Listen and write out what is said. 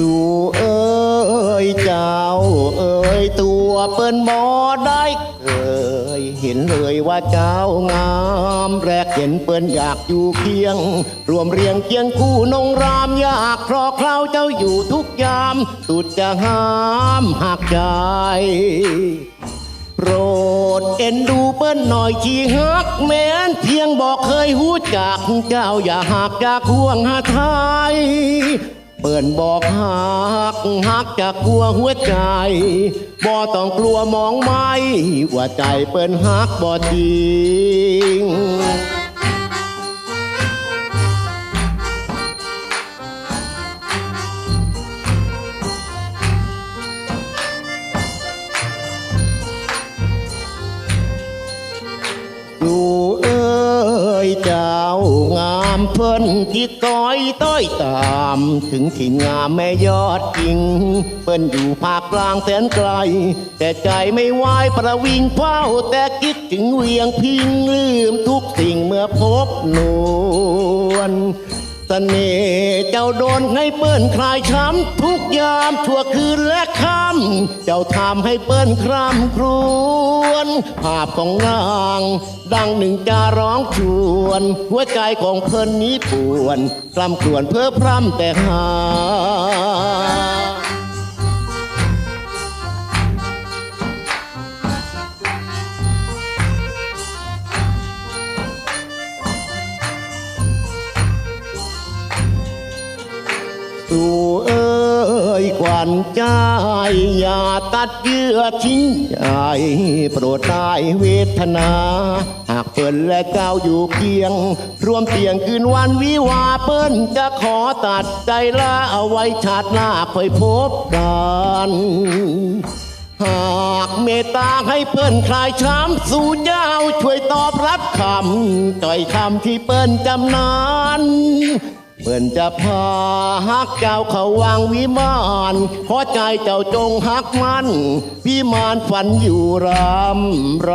สู่เอ้ยเจ้าเอ้ยตัวเปิ้นหมอได้เคยเห็นเลยว่าเจ้างามแรกเห็นเปิ้นอยากอยู่เคียง รวมเรียงเคียงคู่นงรามอยากเพราะเคราวเจ้าอยู่ทุกยามสุดจะห้ามหักใจโปรดเอ็นดูเปิ้นหน่อยชีฮักแม้นเพียงบอกเคยหูจักเจ้าอย่าหักจากห่วงหาไทย เปิ้นบอกหักหักจากลัวหัวใจบ่ต้องกลัวมองไม่ว่าใจเปิ้นหักบ่จริงดูเอ้ยเจ้างามเพิ่นที่ต้อยต้อยตาม ถึงถิ่นงามแม่ยอดจริงเปิ้นอยู่ภาคกลางแสนไกล แต่ใจไม่ไหวประวิงเฝ้า แต่คิดถึงเวียงพิงลืมทุกสิ่งเมื่อพบนวล สน่ห์เจ้าโดนให้เปิ้นคลายช้ำทุกยามชั่วคืนและค่ำเจ้าทำให้เปิ้นคร่ำครวญภาพของนาง ดังหนึ่งจาร้องชวน หัวใจของเพิ่นนี้ปวนกล้ำกลวนเพื่อพร่ำแต่หา สู่เอ้ยขวัญใจอย่าตัดเยื่อทิ้งใจโปรดได้เวทนา หากเปิ้นและเจ้าอยู่เคียง รวมเตียงคืนวันวิวาเปิ้นจะขอตัดใจละเอาไว้ชาติหน้าค่อยพบกันหากเมตตาให้เปิ้นคลายช้ำสู่เจ้าช่วยตอบรับคำต่อยคำที่เปิ้นจำนาน เปิ้นจะพาฮักเจ้าเขาวางวิมานขอใจเจ้าจงฮักมันวิมานฝันอยู่รำไร